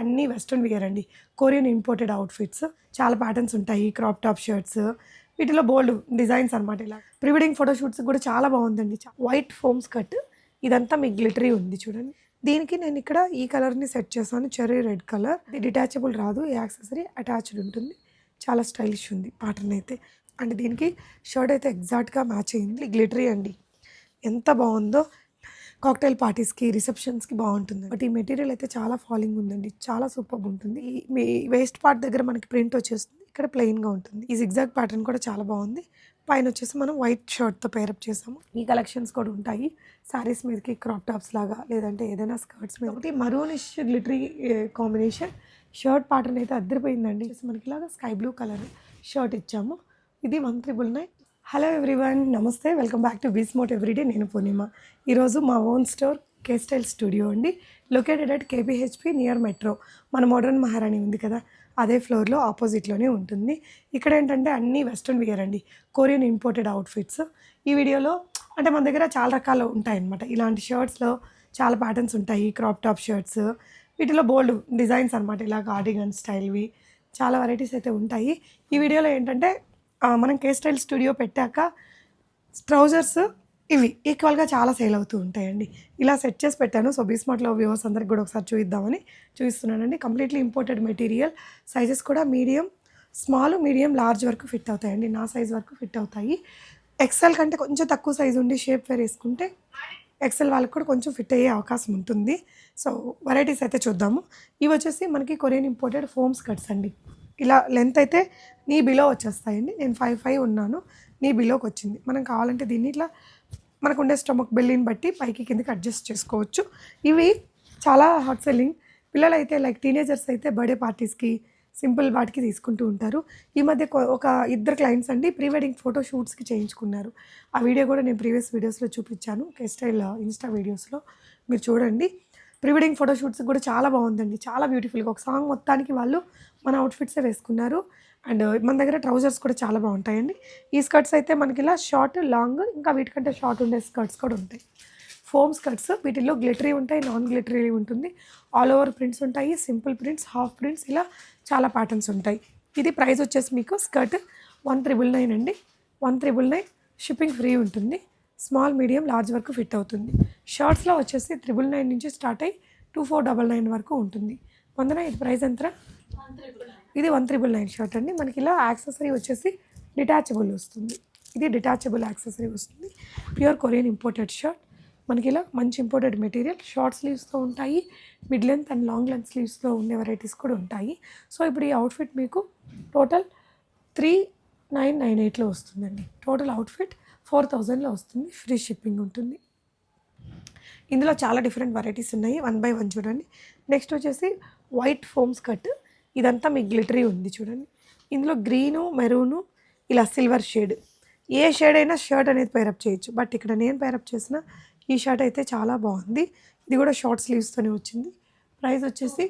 అన్నీ western wear అండి. Korean imported outfits చాలా ప్యాటర్న్స్ ఉంటాయి క్రాప్ టాప్ షర్ట్స్ వీటిలో బోల్డ్ డిజైన్స్ అనమాట ఇలా. ప్రీ వెడ్డింగ్ ఫోటోషూట్స్ కూడా చాలా బాగుందండి. వైట్ ఫోమ్స్ కట్ ఇదంతా మీకు గ్లిటరీ ఉంది చూడండి. దీనికి నేను ఇక్కడ ఈ కలర్ని సెట్ చేశాను చెర్రీ రెడ్ కలర్ ఇది డిటాచబుల్ రాదు ఈ యాక్సెసరీ అటాచ్డ్ ఉంటుంది. చాలా స్టైలిష్ ఉంది ప్యాటర్న్ అయితే. అండ్ దీనికి షర్ట్ అయితే ఎగ్జాక్ట్గా మ్యాచ్ అయింది. గ్లిటరీ అండి. ఎంత బాగుందో కాక్టైల్ పార్టీస్కి రిసెప్షన్స్కి బాగుంటుంది. బట్ ఈ మెటీరియల్ అయితే చాలా ఫాలింగ్ ఉందండి. చాలా సూపర్గా ఉంటుంది. ఈ మీ వేస్ట్ పార్ట్ దగ్గర మనకి ప్రింట్ వచ్చేస్తుంది. ఇక్కడ ప్లెయిన్గా ఉంటుంది. ఈ జిగ్జాగ్ ప్యాటర్న్ కూడా చాలా బాగుంది. పైన వచ్చేసి మనం వైట్ షర్ట్తో పేరప్ చేసాము. ఈ కలెక్షన్స్ కూడా ఉంటాయి. శారీస్ మీదకి క్రాప్ టాప్స్ లాగా లేదంటే ఏదైనా స్కర్ట్స్ మీద. ఒకటి maroonish glittery combination shirt pattern అయితే అద్దరిపోయిందండి. మనకి ఇలాగా స్కై బ్లూ కలర్ షర్ట్ ఇచ్చాము. ఇది one triple nine hello everyone నమస్తే. వెల్కమ్ బ్యాక్ టు బీస్మోట్ ఎవ్రీడే నేను పూర్ణిమ. ఈరోజు మా own store K style studio అండి located at KPHB near metro మన మోడర్న్ మహారాణి ఉంది కదా? అదే ఫ్లోర్లో ఆపోజిట్లోనే ఉంటుంది. ఇక్కడ ఏంటంటే అన్నీ వెస్ట్రన్ వేర్ అండి. కొరియన్ ఇంపోర్టెడ్ అవుట్ఫిట్స్ ఈ వీడియోలో అంటే మన దగ్గర చాలా రకాలు ఉంటాయన్నమాట. ఇలాంటి షర్ట్స్లో చాలా ప్యాటర్న్స్ ఉంటాయి. క్రాప్ టాప్ షర్ట్స్ వీటిలో బోల్డ్ డిజైన్స్ అనమాట ఇలా కార్డిగన్ స్టైల్వి చాలా వెరైటీస్ అయితే ఉంటాయి. ఈ వీడియోలో ఏంటంటే మనం కే స్టైల్ స్టూడియో పెట్టాక ట్రౌజర్స్ ఇవి ఈక్వల్గా చాలా సేల్ అవుతూ ఉంటాయండి. ఇలా సెట్ చేసి పెట్టాను. సో బీస్మార్ట్లో వ్యూవర్స్ అందరికి కూడా ఒకసారి చూపిద్దామని చూపిస్తున్నానండి కంప్లీట్లీ ఇంపోర్టెడ్ మెటీరియల్ సైజెస్ కూడా మీడియం స్మాల్ మీడియం లార్జ్ వరకు ఫిట్ అవుతాయండి. నా సైజ్ వరకు ఫిట్ అవుతాయి. ఎక్సెల్ కంటే కొంచెం తక్కువ సైజు ఉండి షేప్ వేర్ వేసుకుంటే ఎక్సెల్ వాళ్ళకి కూడా కొంచెం ఫిట్ అయ్యే అవకాశం ఉంటుంది. సో వెరైటీస్ అయితే చూద్దాము. ఇవి వచ్చేసి మనకి కొరియన్ ఇంపోర్టెడ్ ఫోమ్స్ కట్స్ అండి. ఇలా లెంత్ అయితే నీ బిలో వచ్చేస్తాయండి. నేను ఫైవ్ ఫైవ్ ఉన్నాను. నీ బిలోకి వచ్చింది. మనం కావాలంటే దీన్ని ఇట్లా మనకు ఉండే స్టమక్ బెల్లిని బట్టి పైకి కిందకి అడ్జస్ట్ చేసుకోవచ్చు. ఇవి చాలా హాట్ సెల్లింగ్. పిల్లలు అయితే లైక్ టీనేజర్స్ అయితే బర్త్డే పార్టీస్కి సింపుల్ వాటికి తీసుకుంటూ ఉంటారు. ఈ మధ్య ఒక ఇద్దరు క్లయింట్స్ అండి ప్రీ వెడ్డింగ్ ఫోటో షూట్స్కి చేయించుకున్నారు. ఆ వీడియో కూడా నేను ప్రీవియస్ వీడియోస్లో చూపించాను. కే స్టైల్ ఇన్స్టా వీడియోస్లో. మీరు చూడండి. ప్రీ వెడ్డింగ్ ఫోటో షూట్స్ కూడా చాలా బాగుందండి. చాలా బ్యూటిఫుల్గా ఒక సాంగ్ మొత్తానికి వాళ్ళు మన అవుట్ఫిట్సే వేసుకున్నారు. అండ్ మన దగ్గర ట్రౌజర్స్ కూడా చాలా బాగుంటాయండి. ఈ స్కర్ట్స్ అయితే మనకి ఇలా షార్ట్ లాంగ్ ఇంకా వీటికంటే షార్ట్ ఉండే స్కర్ట్స్ కూడా ఉంటాయి. ఫోమ్ స్కర్ట్స్ వీటిల్లో గ్లిటరీ ఉంటాయి నాన్ గ్లిటరీ ఉంటుంది. ఆల్ ఓవర్ ప్రింట్స్ ఉంటాయి సింపుల్ ప్రింట్స్ హాఫ్ ప్రింట్స్ ఇలా చాలా ప్యాటర్న్స్ ఉంటాయి. ఇది ప్రైస్ వచ్చేసి మీకు స్కర్ట్ వన్ త్రిబుల్ నైన్ అండి. One triple nine shipping free ఉంటుంది. స్మాల్ మీడియం లార్జ్ వరకు ఫిట్ అవుతుంది. షర్ట్స్లో వచ్చేసి త్రిబుల్ నైన్ నుంచి స్టార్ట్ అయ్యి టూ ఫోర్ డబల్ నైన్ వరకు ఉంటుంది. వందన ఇది ప్రైస్ ఎంత ఇది వన్ త్రిబుల్ నైన్ షర్ట్ అండి. మనకి ఇలా యాక్సెసరీ వచ్చేసి డిటాచబుల్ వస్తుంది. ఇది డిటాచబుల్ యాక్సెసరీ వస్తుంది. ప్యూర్ కొరియన్ ఇంపోర్టెడ్ షర్ట్ మనకి ఇలా మంచి ఇంపోర్టెడ్ మెటీరియల్. షార్ట్ స్లీవ్స్తో ఉంటాయి. Mid length and long length స్లీవ్స్లో ఉండే వెరైటీస్ కూడా ఉంటాయి. సో ఇప్పుడు ఈ అవుట్ఫిట్ మీకు టోటల్ త్రీ నైన్ నైన్ ఎయిట్లో వస్తుందండి. టోటల్ అవుట్ఫిట్ ఫోర్ థౌజండ్లో వస్తుంది. ఫ్రీ షిప్పింగ్ ఉంటుంది. ఇందులో చాలా డిఫరెంట్ వెరైటీస్ ఉన్నాయి. వన్ బై వన్ చూడండి. నెక్స్ట్ వచ్చేసి వైట్ ఫోమ్స్ కట్. ఇదంతా మీకు గ్లిటరీ ఉంది చూడండి. ఇందులో గ్రీను మెరూను ఇలా సిల్వర్ షేడ్ ఏ షేడ్ అయినా షర్ట్ అనేది పేరప్ చేయొచ్చు. బట్ ఇక్కడ నేను పేరప్ చేసిన ఈ షర్ట్ అయితే చాలా బాగుంది. ఇది కూడా షార్ట్ స్లీవ్స్తోనే వచ్చింది. ప్రైస్ వచ్చేసి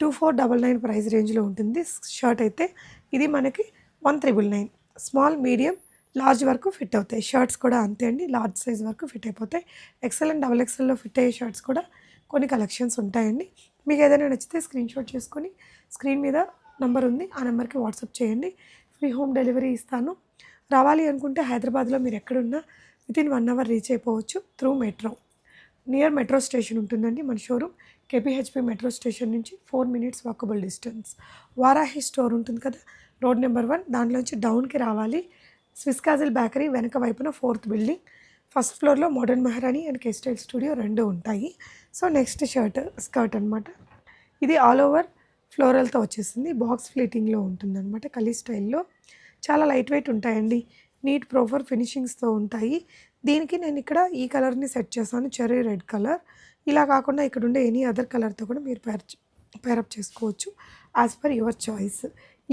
two four double nine price రేంజ్లో ఉంటుంది. షర్ట్ అయితే ఇది మనకి one triple nine small medium large వరకు ఫిట్ అవుతాయి. షర్ట్స్ కూడా అంతే అండి. లార్జ్ సైజ్ వరకు ఫిట్ అయిపోతాయి. ఎక్సెల్ అండ్ డబల్ ఎక్సెల్లో ఫిట్ అయ్యే షర్ట్స్ కూడా కొన్ని కలెక్షన్స్ ఉంటాయండి. మీకు ఏదైనా నచ్చితే స్క్రీన్ షాట్ చేసుకొని స్క్రీన్ మీద నెంబర్ ఉంది. ఆ నెంబర్కి వాట్సాప్ చేయండి. ఫ్రీ హోమ్ డెలివరీ ఇస్తాను. రావాలి అనుకుంటే హైదరాబాద్లో మీరు ఎక్కడున్నా వితిన్ వన్ అవర్ రీచ్ అయిపోవచ్చు through metro. Near metro station ఉంటుందండి మన షోరూమ్. కేపీహెచ్పి మెట్రో స్టేషన్ నుంచి four minutes walkable distance. Varahi store ఉంటుంది కదా రోడ్ నెంబర్ వన్. దాంట్లోంచి డౌన్కి రావాలి. స్విస్ కాజల్ బేకరీ వెనక వైపున ఫోర్త్ బిల్డింగ్. ఫస్ట్ ఫ్లోర్లో modern Maharani and K style studio రెండు ఉంటాయి. సో నెక్స్ట్ షర్ట్ స్కర్ట్ అనమాట ఇది ఆల్ ఓవర్ ఫ్లోరల్తో వచ్చేసింది. బాక్స్ ఫ్లీటింగ్లో ఉంటుందన్నమాట కలీ స్టైల్లో. చాలా లైట్ వెయిట్ ఉంటాయండి. నీట్ ప్రోఫర్ ఫినిషింగ్స్తో ఉంటాయి. దీనికి నేను ఇక్కడ ఈ కలర్ని సెట్ చేశాను. Cherry red colour. ఇలా కాకుండా ఇక్కడ ఉండే ఎనీ అదర్ కలర్తో కూడా మీరు పేర్ పేరప్ చేసుకోవచ్చు. As per your choice.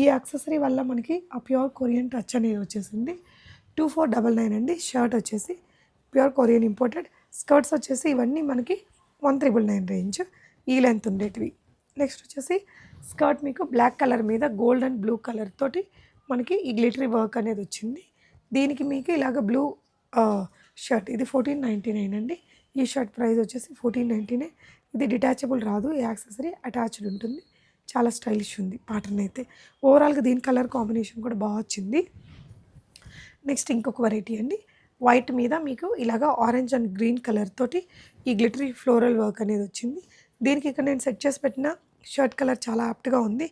ఈ యాక్సెసరీ వల్ల మనకి ఆ ప్యూర్ కొరియన్ టచ్ అనేది వచ్చేసింది. టూ ఫోర్ డబల్ నైన్ అండి. షర్ట్ వచ్చేసి ప్యూర్ కొరియన్ ఇంపోర్టెడ్. స్కర్ట్స్ వచ్చేసి ఇవన్నీ మనకి వన్ త్రిబుల్ నైన్ రేంజ్. ఈ లెంత్ ఉండేటివి. నెక్స్ట్ వచ్చేసి స్కర్ట్ మీకు బ్లాక్ కలర్ మీద గోల్డ్ అండ్ బ్లూ కలర్ తోటి మనకి ఈ గ్లిటరీ వర్క్ అనేది వచ్చింది. దీనికి మీకు ఇలాగ బ్లూ షర్ట్ ఇది ఫోర్టీన్ నైంటీ నైన్ అండి. ఈ షర్ట్ ప్రైస్ వచ్చేసి ఫోర్టీన్ నైంటీ నైన్. ఇది డిటాచబుల్ రాదు ఈ యాక్సెసరీ అటాచ్డ్ ఉంటుంది. చాలా స్టైలిష్ ఉంది ప్యాటర్న్ అయితే. ఓవరాల్గా దీని కలర్ కాంబినేషన్ కూడా బాగా వచ్చింది. నెక్స్ట్ ఇంకొక వెరైటీ అండి. వైట్ మీద మీకు ఇలాగ ఆరెంజ్ అండ్ గ్రీన్ కలర్ తోటి ఈ గ్లిటరీ ఫ్లోరల్ వర్క్ అనేది వచ్చింది. దీనికి ఇక్కడ నేను సెట్ చేసి పెట్టిన షర్ట్ కలర్ చాలా యాప్ట్గా ఉంది.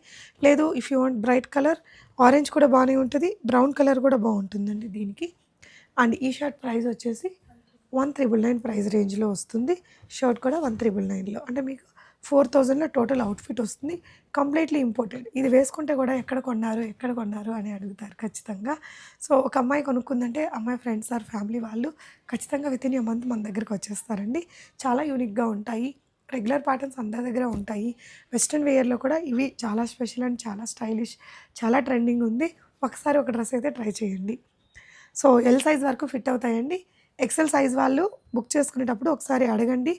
లేదు if you want bright colour orange కూడా బాగానే ఉంటుంది. బ్రౌన్ కలర్ కూడా బాగుంటుందండి దీనికి. అండ్ ఈ షర్ట్ ప్రైస్ వచ్చేసి వన్ త్రిబుల్ నైన్ ప్రైస్ రేంజ్లో వస్తుంది. షర్ట్ కూడా వన్ త్రిబుల్ నైన్లో. అంటే మీకు ఫోర్ థౌజండ్లో టోటల్ అవుట్ఫిట్ వస్తుంది. Completely imported. ఇది వేసుకుంటే కూడా ఎక్కడ కొన్నారు ఎక్కడ కొన్నారు అని అడుగుతారు ఖచ్చితంగా. సో ఒక అమ్మాయి కొనుక్కుందంటే అమ్మాయి ఫ్రెండ్స్ ఆర్ ఫ్యామిలీ వాళ్ళు ఖచ్చితంగా విత్ ఇన్ ఏ మంత్ మన దగ్గరికి వచ్చేస్తారండి. చాలా యూనిక్గా ఉంటాయి. రెగ్యులర్ ప్యాటర్న్స్ అందరి దగ్గర ఉంటాయి. వెస్ట్రన్ వేయర్లో కూడా ఇవి చాలా స్పెషల్ అండ్ చాలా స్టైలిష్ చాలా ట్రెండింగ్ ఉంది. ఒకసారి ఒక డ్రెస్ అయితే ట్రై చేయండి. సో ఎల్ సైజ్ వరకు ఫిట్ అవుతాయండి. ఎక్సెల్ సైజ్ వాళ్ళు బుక్ చేసుకునేటప్పుడు ఒకసారి అడగండి.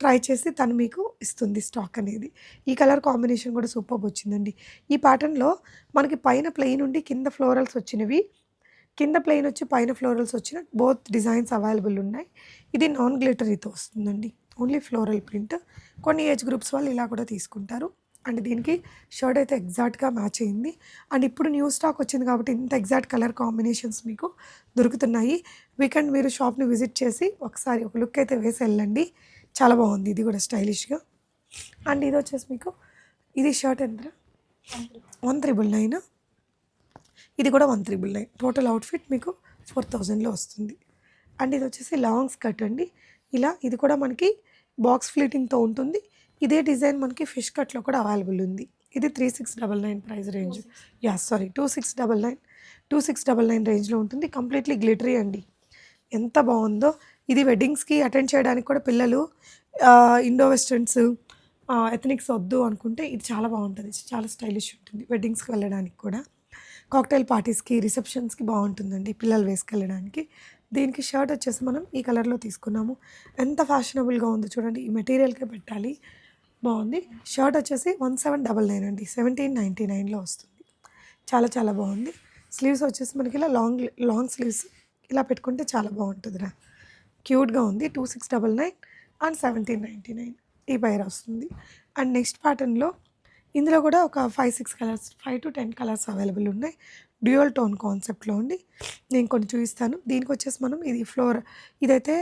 ట్రై చేసి తను మీకు ఇస్తుంది స్టాక్ అనేది. ఈ కలర్ కాంబినేషన్ కూడా సూపర్ వచ్చిందండి. ఈ ప్యాటర్న్లో మనకి పైన ప్లెయిన్ ఉండి కింద ఫ్లోరల్స్ వచ్చినవి. కింద ప్లెయిన్ వచ్చి పైన ఫ్లోరల్స్ వచ్చిన బోత్ డిజైన్స్ అవైలబుల్ ఉన్నాయి. ఇది నాన్ గ్లిటరీతో వస్తుందండి. Only floral print. కొన్ని ఏజ్ గ్రూప్స్ వాళ్ళు ఇలా కూడా తీసుకుంటారు. అండ్ దీనికి షర్ట్ అయితే ఎగ్జాక్ట్గా మ్యాచ్ అయింది. అండ్ ఇప్పుడు న్యూ స్టాక్ వచ్చింది కాబట్టి ఇంత ఎగ్జాక్ట్ కలర్ కాంబినేషన్స్ మీకు దొరుకుతున్నాయి. వీకెండ్ మీరు షాప్ని విజిట్ చేసి ఒకసారి ఒక లుక్ అయితే వేసి వెళ్ళండి. చాలా బాగుంది. ఇది కూడా స్టైలిష్గా. అండ్ ఇది వచ్చేసి మీకు ఇది షర్ట్ ఎంత? One triple nine. ఇది కూడా one triple nine. Total outfit మీకు ఫోర్ థౌజండ్లో వస్తుంది. అండ్ ఇది వచ్చేసి లాంగ్ స్కర్ట్ అండి. ఇలా ఇది కూడా మనకి బాక్స్ ఫ్లీటింగ్తో ఉంటుంది. ఇదే డిజైన్ మనకి ఫిష్ కట్లో కూడా అవైలబుల్ ఉంది. ఇది three six double nine price range. Ya sorry two six double nine two six double nine రేంజ్లో ఉంటుంది. కంప్లీట్లీ గ్లిటరీ అండి. ఎంత బాగుందో. ఇది వెడ్డింగ్స్కి అటెండ్ చేయడానికి కూడా పిల్లలు ఇండో వెస్టర్న్స్ ఎథనిక్స్ వద్దు అనుకుంటే ఇది చాలా బాగుంటుంది. చాలా స్టైలిష్ ఉంటుంది వెడ్డింగ్స్కి వెళ్ళడానికి కూడా. కాక్టైల్ పార్టీస్కి రిసెప్షన్స్కి బాగుంటుందండి పిల్లలు వేసుకెళ్ళడానికి. దీనికి షర్ట్ వచ్చేసి మనం ఈ కలర్లో తీసుకున్నాము. ఎంత ఫ్యాషనబుల్గా ఉందో చూడండి. ఈ మెటీరియల్కే పెట్టాలి. బాగుంది. షర్ట్ వచ్చేసి వన్ సెవెన్ డబల్ నైన్ అండి. సెవెంటీన్ నైంటీ నైన్లో వస్తుంది. చాలా చాలా బాగుంది. స్లీవ్స్ వచ్చేసి మనకి ఇలా లాంగ్ లాంగ్ స్లీవ్స్ ఇలా పెట్టుకుంటే చాలా బాగుంటుందిరా క్యూట్గా ఉంది. Two six double nine and seventeen ninety nine ఈ పైర్ వస్తుంది. అండ్ నెక్స్ట్ ప్యాటర్న్లో ఇందులో కూడా ఒక five six colours five to ten colours available ఉన్నాయి. డ్యూయల్ టోన్ కాన్సెప్ట్లో ఉండి నేను కొన్ని చూపిస్తాను. దీనికి వచ్చేసి మనం ఇది ఫ్లోర్ ఇదైతే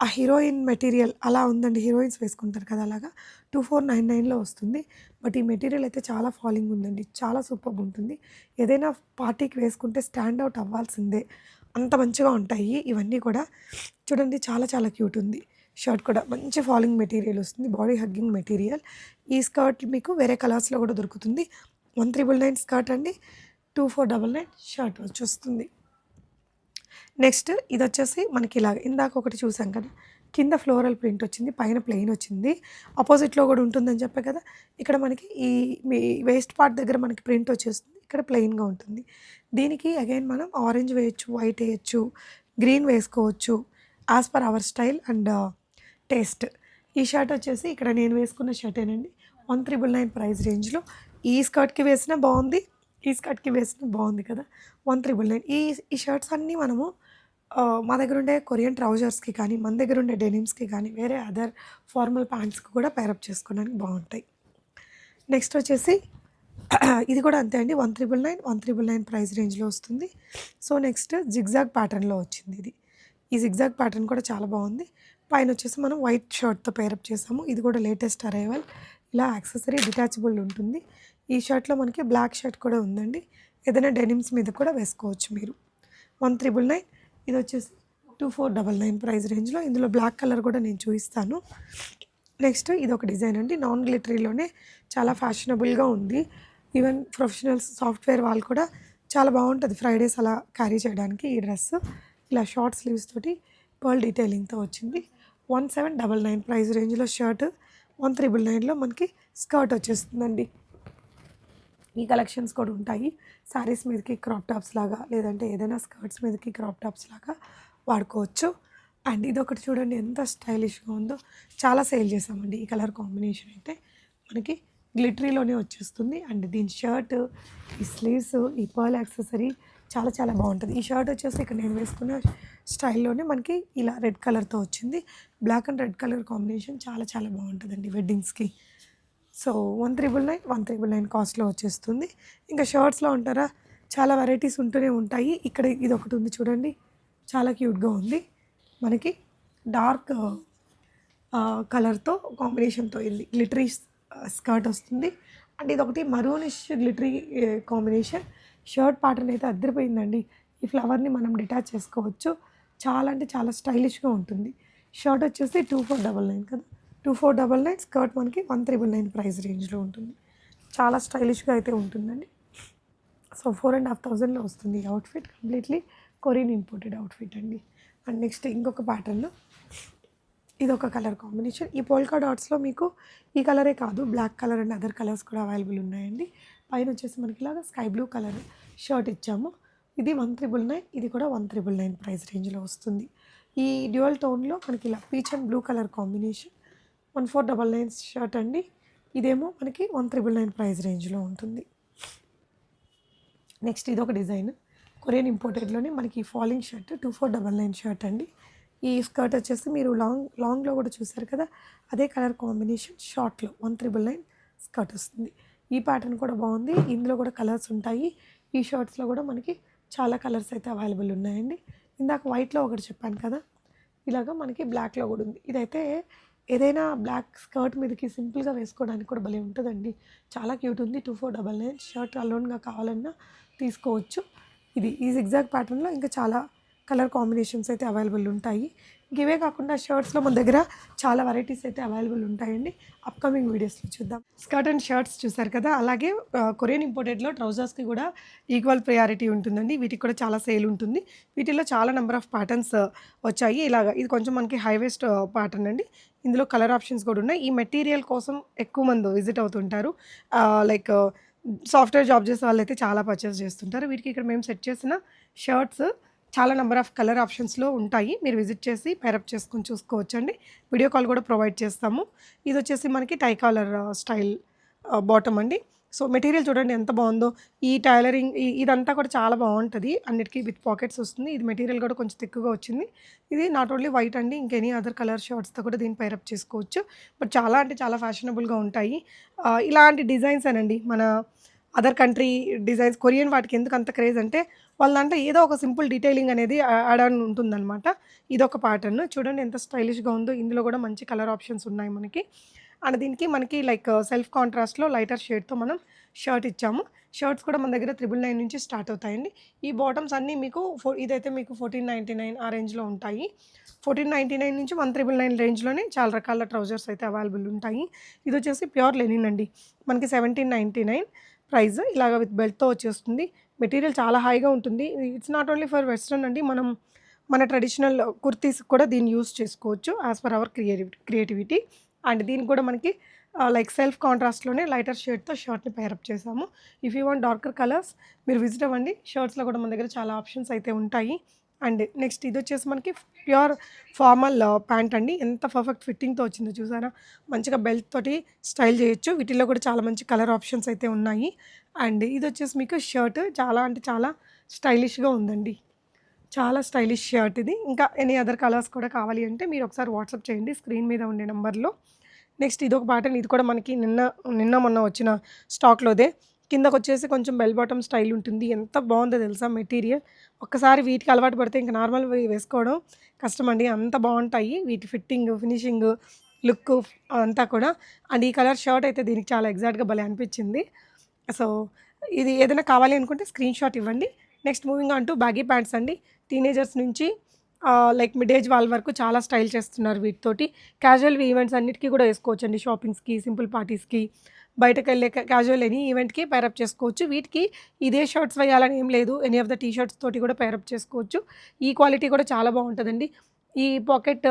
ఆ హీరోయిన్ మెటీరియల్ అలా ఉందండి. హీరోయిన్స్ వేసుకుంటారు కదా అలాగా. టూ ఫోర్ నైన్ నైన్లో వస్తుంది. బట్ ఈ మెటీరియల్ అయితే చాలా ఫాలింగ్ ఉందండి. చాలా సూపర్ ఉంటుంది. ఏదైనా పార్టీకి వేసుకుంటే స్టాండ్ అవుట్ అవ్వాల్సిందే. అంత మంచిగా ఉంటాయి. ఇవన్నీ కూడా చూడండి చాలా చాలా క్యూట్ ఉంది. షర్ట్ కూడా మంచి ఫాలింగ్ మెటీరియల్ వస్తుంది. Body hugging material. ఈ స్కర్ట్ మీకు వేరే కలర్స్లో కూడా దొరుకుతుంది. వన్ త్రిబుల్ నైన్ స్కర్ట్ అండి. Two four double nine shirt వచ్చి వస్తుంది నెక్స్ట్ ఇది వచ్చేసి మనకి ఇలాగ ఇందాక ఒకటి చూసాం కదా కింద ఫ్లోరల్ ప్రింట్ వచ్చింది పైన ప్లెయిన్ వచ్చింది ఆపోజిట్లో కూడా ఉంటుందని చెప్పే కదా ఇక్కడ మనకి ఈ మీ వేస్ట్ పార్ట్ దగ్గర మనకి ప్రింట్ వచ్చేస్తుంది ఇక్కడ ప్లెయిన్గా ఉంటుంది. దీనికి అగైన్ మనం ఆరెంజ్ వేయచ్చు వైట్ వేయచ్చు గ్రీన్ వేసుకోవచ్చు as per our style and taste. ఈ షర్ట్ వచ్చేసి ఇక్కడ నేను వేసుకున్న షర్టేనండి వన్ త్రిబుల్ నైన్ ప్రైస్ రేంజ్లో. ఈ స్కర్ట్కి వేసినా బాగుంది ఈ స్కర్ట్కి వేసిన బాగుంది కదా. వన్ త్రిబుల్ నైన్ ఈ ఈ షర్ట్స్ అన్నీ మనము మా దగ్గర ఉండే కొరియన్ ట్రౌజర్స్కి కానీ మన దగ్గర ఉండే డెనిమ్స్కి కానీ వేరే అదర్ ఫార్మల్ ప్యాంట్స్కి కూడా పేరప్ చేసుకోవడానికి బాగుంటాయి. నెక్స్ట్ వచ్చేసి ఇది కూడా అంతే అండి. One triple nine one triple nine price రేంజ్లో వస్తుంది. సో నెక్స్ట్ జిగ్జాగ్ ప్యాటర్న్లో వచ్చింది ఇది. ఈ జిగ్జాగ్ ప్యాటర్న్ కూడా చాలా బాగుంది. పైన వచ్చేసి మనం వైట్ షర్ట్తో పేరప్ చేసాము. ఇది కూడా లేటెస్ట్ అరైవల్ ఇలా యాక్సెసరీ డిటాచబుల్ ఉంటుంది. ఈ షర్ట్లో మనకి బ్లాక్ షర్ట్ కూడా ఉందండి. ఏదైనా డెనిమ్స్ మీద కూడా వేసుకోవచ్చు మీరు. వన్ త్రిబుల్ నైన్ ఇది వచ్చేసి two four double nine price రేంజ్లో. ఇందులో బ్లాక్ కలర్ కూడా నేను చూపిస్తాను. నెక్స్ట్ ఇది ఒక డిజైన్ అండి. నాన్ గ్లిటరీలోనే చాలా ఫ్యాషనబుల్గా ఉంది. ఈవెన్ ప్రొఫెషనల్స్ సాఫ్ట్వేర్ వాళ్ళు కూడా చాలా బాగుంటుంది ఫ్రైడేస్ అలా క్యారీ చేయడానికి ఈ డ్రెస్. ఇలా షార్ట్ స్లీవ్స్ తోటి పర్ల్ డీటెయిలింగ్తో వచ్చింది. One seven double nine price రేంజ్లో షర్ట్. వన్ త్రిబుల్ నైన్లో మనకి స్కర్ట్ వచ్చేస్తుందండి. ఈ కలెక్షన్స్ కూడా ఉంటాయి. శారీస్ మీదకి క్రాప్ టాప్స్ లాగా లేదంటే ఏదైనా స్కర్ట్స్ మీదకి క్రాప్ టాప్స్ లాగా వాడుకోవచ్చు. అండ్ ఇది ఒకటి చూడండి ఎంత స్టైలిష్గా ఉందో. చాలా సేల్ చేసామండి ఈ కలర్ కాంబినేషన్ అయితే మనకి గ్లిటరీలోనే వచ్చేస్తుంది. అండ్ దీని షర్ట్ ఈ స్లీవ్స్ ఈ పర్ల్ యాక్సెసరీ చాలా చాలా బాగుంటుంది. ఈ షర్ట్ వచ్చేసి ఇక్కడ నేను వేసుకున్న స్టైల్లోనే మనకి ఇలా రెడ్ కలర్తో వచ్చింది. Black and red colour combination చాలా చాలా బాగుంటుందండి వెడ్డింగ్స్కి. So one triple nine one triple nine కాస్ట్లో వచ్చేస్తుంది. ఇంకా షర్ట్స్లో ఉంటారా? చాలా వెరైటీస్ ఉంటూనే ఉంటాయి. ఇక్కడ ఇది ఒకటి ఉంది చూడండి. చాలా క్యూట్గా ఉంది. మనకి డార్క్ కలర్తో కాంబినేషన్తో ఇది గ్లిటరీ స్కర్ట్ వస్తుంది. అండ్ ఇది ఒకటి maroonish glittery combination. Shirt pattern అయితే అద్దరిపోయిందండి. ఈ ఫ్లవర్ని మనం డిటాచ్ చేసుకోవచ్చు. చాలా అంటే చాలా స్టైలిష్గా ఉంటుంది. షర్ట్ వచ్చేసి టూ ఫోర్ డబల్ నైన్ కదా. Two four double nine skirt మనకి వన్ త్రిబుల్ నైన్ ప్రైస్ రేంజ్లో ఉంటుంది. చాలా స్టైలిష్గా అయితే ఉంటుందండి. సో ఫోర్ అండ్ హాఫ్ థౌజండ్లో వస్తుంది ఈ outfit completely Korean imported outfit అండి. అండ్ నెక్స్ట్ ఇంకొక ప్యాటర్న్లో ఇది ఒక కలర్ కాంబినేషన్. ఈ పోల్కా డాట్స్లో మీకు ఈ కలరే కాదు black colour and other colours కూడా అవైలబుల్ ఉన్నాయండి. పైన వచ్చేసి మనకి ఇలాగా స్కై బ్లూ కలర్ షర్ట్ ఇచ్చాము. ఇది వన్ త్రిబుల్ నైన్ ఇది కూడా వన్ త్రిబుల్ నైన్ ప్రైస్ రేంజ్లో వస్తుంది. ఈ డ్యూయల్ టోన్లో మనకి ఇలా peach and blue colour combination one four double nine shirt అండి. ఇదేమో మనకి వన్ త్రిబుల్ నైన్ ప్రైస్ రేంజ్లో ఉంటుంది. నెక్స్ట్ ఇది ఒక డిజైన్. కొరియన్ ఇంపోర్టెడ్లోనే మనకి falling shirt two four double nine shirt అండి. ఈ స్కర్ట్ వచ్చేసి మీరు లాంగ్ లాంగ్లో కూడా చూసారు కదా అదే కలర్ కాంబినేషన్ షార్ట్లో వన్ త్రిబుల్ నైన్ స్కర్ట్ వస్తుంది. ఈ ప్యాటర్న్ కూడా బాగుంది. ఇందులో కూడా కలర్స్ ఉంటాయి. ఈ షర్ట్స్లో కూడా మనకి చాలా కలర్స్ అయితే అవైలబుల్ ఉన్నాయండి. ఇందాక వైట్లో ఒకటి చెప్పాను కదా ఇలాగ మనకి బ్లాక్లో కూడా ఉంది. ఇదైతే ఏదైనా బ్లాక్ స్కర్ట్ మీదకి సింపుల్గా వేసుకోవడానికి కూడా భలే ఉంటుందండి. చాలా క్యూట్ ఉంది. Two four double nine shirt అలోన్గా కావాలన్నా తీసుకోవచ్చు. ఇది ఈ ఎగ్జాక్ట్ ప్యాటర్న్లో ఇంకా చాలా కలర్ కాంబినేషన్స్ అయితే అవైలబుల్ ఉంటాయి. ఇవే కాకుండా షర్ట్స్లో మన దగ్గర చాలా వెరైటీస్ అయితే అవైలబుల్ ఉంటాయండి. అప్కమింగ్ వీడియోస్లో చూద్దాం. స్కర్ట్ అండ్ షర్ట్స్ చూసారు కదా? అలాగే కొరియన్ ఇంపోర్టెడ్లో ట్రౌజర్స్కి కూడా ఈక్వల్ ప్రయారిటీ ఉంటుందండి. వీటికి కూడా చాలా సేల్ ఉంటుంది. వీటిలో చాలా నెంబర్ ఆఫ్ ప్యాటర్న్స్ వచ్చాయి. ఇలాగ ఇది కొంచెం మనకి హైవేస్ట్ ప్యాటర్న్ అండి. ఇందులో కలర్ ఆప్షన్స్ కూడా ఉన్నాయి. ఈ మెటీరియల్ కోసం ఎక్కువ మంది విజిట్ అవుతుంటారు. లైక్ సాఫ్ట్వేర్ జాబ్ చేసే వాళ్ళు అయితే చాలా పర్చేస్ చేస్తుంటారు. వీటికి ఇక్కడ మేము సెట్ చేసిన షర్ట్స్ చాలా నెంబర్ ఆఫ్ కలర్ ఆప్షన్స్లో ఉంటాయి. మీరు విజిట్ చేసి పైరప్ చేసుకొని చూసుకోవచ్చండి. వీడియో కాల్ కూడా ప్రొవైడ్ చేస్తాము. ఇది వచ్చేసి మనకి టై కాలర్ స్టైల్ బాటమ్ అండి. సో మెటీరియల్ చూడండి ఎంత బాగుందో. ఈ టైలరింగ్ ఇదంతా కూడా చాలా బాగుంటుంది. అన్నిటికీ విత్ పాకెట్స్ వస్తుంది. ఇది మెటీరియల్ కూడా కొంచెం తిక్కుగా వచ్చింది. ఇది నాట్ ఓన్లీ వైట్ అండి ఇంకెనీ అదర్ కలర్ షర్ట్స్తో కూడా దీన్ని పైరప్ చేసుకోవచ్చు. బట్ చాలా అంటే చాలా ఫ్యాషనబుల్గా ఉంటాయి. Uh, ఇలాంటి డిజైన్స్ అనండి. మన అదర్ కంట్రీ డిజైన్స్ కొరియన్ వాటికి ఎందుకు అంత క్రేజ్ అంటే వాళ్ళ దాంట్లో ఏదో ఒక సింపుల్ డీటెయిలింగ్ అనేది యాడ్ ఉంటుందన్నమాట. ఇదొక ప్యాటర్న్ చూడండి ఎంత స్టైలిష్గా ఉందో. ఇందులో కూడా మంచి కలర్ ఆప్షన్స్ ఉన్నాయి మనకి. అండ్ దీనికి మనకి లైక్ సెల్ఫ్ కాంట్రాస్ట్లో లైటర్ షేడ్తో మనం షర్ట్ ఇచ్చాము. షర్ట్స్ కూడా మన దగ్గర త్రిబుల్ నైన్ నుంచి స్టార్ట్ అవుతాయండి. ఈ బాటమ్స్ అన్నీ మీకు ఫో ఇదైతే మీకు ఫోర్టీన్ నైంటీ నైన్ ఆ రేంజ్లో ఉంటాయి. ఫోర్టీన్ నైంటీ నైన్ నుంచి వన్ త్రిబుల్ నైన్ రేంజ్లోనే చాలా రకాల ట్రౌజర్స్ అయితే అవైలబుల్ ఉంటాయి. ఇది వచ్చేసి ప్యూర్ లెనిన్ అండి. మనకి సెవెంటీన్ నైంటీ నైన్ ప్రైజ్ ఇలాగ విత్ బెల్ట్తో వచ్చేస్తుంది. మెటీరియల్ చాలా హైగా ఉంటుంది. It's not only for western అండి మనం మన ట్రెడిషనల్ కుర్తీస్ కూడా దీన్ని యూస్ చేసుకోవచ్చు as per our creativi creativity. And దీనికి కూడా మనకి లైక్ సెల్ఫ్ కాంట్రాస్ట్లోనే లైటర్ షర్ట్తో షర్ట్ని పేరప్ చేసాము. If you want darker colours మీరు విజిట్ అవ్వండి. షర్ట్స్లో కూడా మన దగ్గర చాలా ఆప్షన్స్ అయితే ఉంటాయి. అండ్ నెక్స్ట్ ఇది వచ్చేసి మనకి ప్యూర్ ఫార్మల్ ప్యాంట్ అండి. ఎంత పర్ఫెక్ట్ ఫిట్టింగ్తో వచ్చిందో చూసారా? మంచిగా బెల్ట్ తోటి స్టైల్ చేయొచ్చు. వీటిల్లో కూడా చాలా మంచి కలర్ ఆప్షన్స్ అయితే ఉన్నాయి. అండ్ ఇది వచ్చేసి మీకు షర్ట్ చాలా అంటే చాలా స్టైలిష్గా ఉందండి. చాలా స్టైలిష్ షర్ట్ ఇది. ఇంకా ఎనీ అదర్ కలర్స్ కూడా కావాలి అంటే మీరు ఒకసారి వాట్సాప్ చేయండి. స్క్రీన్ మీద ఉండే నెంబర్లో. నెక్స్ట్ ఇది ఒక ప్యాటర్న్. ఇది కూడా మనకి నిన్న నిన్న మొన్న వచ్చిన స్టాక్లోదే. కిందకు వచ్చేసి కొంచెం బెల్ బాటమ్ స్టైల్ ఉంటుంది. ఎంత బాగుందో తెలుసా మెటీరియల్? ఒక్కసారి వీటికి అలవాటు పడితే ఇంకా నార్మల్ వేసుకోవడం కష్టం అండి. అంత బాగుంటాయి. వీటి ఫిట్టింగ్ ఫినిషింగ్ లుక్ అంతా కూడా. అండ్ ఈ కలర్ షర్ట్ అయితే దీనికి చాలా ఎగ్జాక్ట్గా భలే అనిపించింది. సో ఇది ఏదైనా కావాలి అనుకుంటే స్క్రీన్ షాట్ ఇవ్వండి. Next moving on to baggy pants అండి. టీనేజర్స్ నుంచి లైక్ మిడ్ ఏజ్ వాళ్ళ వరకు చాలా స్టైల్ చేస్తున్నారు వీటితోటి. క్యాజువల్ ఈవెంట్స్ అన్నిటికీ కూడా వేసుకోవచ్చు అండి షాపింగ్స్కి సింపుల్ పార్టీస్కి బయటకు వెళ్ళే క్యాజువల్ ఎనీ ఈవెంట్కి పేరప్ చేసుకోవచ్చు. వీటికి ఇదే షర్ట్స్ వేయాలని ఏం లేదు. Any of the T shirts తోటి కూడా పేరప్ చేసుకోవచ్చు. ఈ క్వాలిటీ కూడా చాలా బాగుంటుందండి. ఈ పాకెట్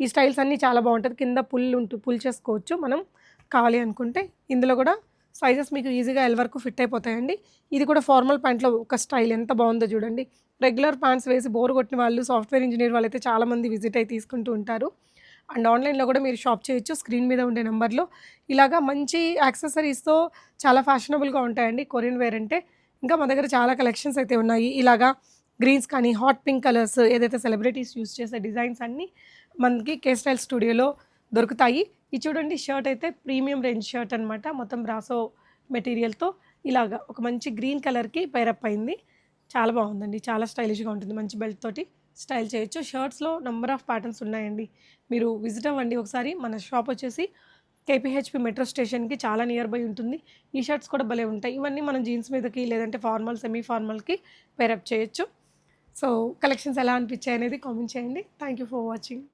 ఈ స్టైల్స్ అన్నీ చాలా బాగుంటుంది. కింద పుల్ ఉంటు పుల్ చేసుకోవచ్చు మనం. కావాలి అనుకుంటే ఇందులో కూడా సైజెస్ మీకు ఈజీగా ఎల్ వరకు ఫిట్ అయిపోతాయండి. ఇది కూడా ఫార్మల్ ప్యాంట్లో ఒక స్టైల్ ఎంత బాగుందో చూడండి. రెగ్యులర్ ప్యాంట్స్ వేసి బోర్ కొట్టిన వాళ్ళు సాఫ్ట్వేర్ ఇంజనీర్ వాళ్ళు అయితే చాలామంది విజిట్ అయి తీసుకుంటూ ఉంటారు. అండ్ ఆన్లైన్లో కూడా మీరు షాప్ చేయొచ్చు. స్క్రీన్ మీద ఉండే నెంబర్లో ఇలాగా మంచి యాక్సెసరీస్తో చాలా ఫ్యాషనబుల్గా ఉంటాయండి. కొరియన్ వేర్ అంటే ఇంకా మా దగ్గర చాలా కలెక్షన్స్ అయితే ఉన్నాయి. ఇలాగా గ్రీన్స్ కానీ హాట్ పింక్ కలర్స్ ఏదైతే సెలబ్రిటీస్ యూస్ చేసే డిజైన్స్ అన్నీ మనకి కే స్టైల్ స్టూడియోలో దొరుకుతాయి. ఇది చూడండి షర్ట్ అయితే ప్రీమియం రేంజ్ షర్ట్ అనమాట మొత్తం బ్రాసో మెటీరియల్తో ఇలాగా ఒక మంచి గ్రీన్ కలర్కి పైరప్ అయింది. చాలా బాగుందండి చాలా స్టైలిష్గా ఉంటుంది మంచి బెల్ట్ తోటి స్టైల్ చేయొచ్చు. షర్ట్స్లో నెంబర్ ఆఫ్ ప్యాటర్న్స్ ఉన్నాయండి. మీరు విజిట్ అవ్వండి ఒకసారి. మన షాప్ వచ్చేసి కేపీహెచ్పి మెట్రో స్టేషన్కి చాలా నియర్ బై ఉంటుంది. ఈ షర్ట్స్ కూడా భలే ఉంటాయి. ఇవన్నీ మనం జీన్స్ మీదకి లేదంటే ఫార్మల్ సెమీ ఫార్మల్కి పేరప్ చేయొచ్చు. సో కలెక్షన్స్ ఎలా అనిపించాయి అనేది కామెంట్ చేయండి. Thank you for watching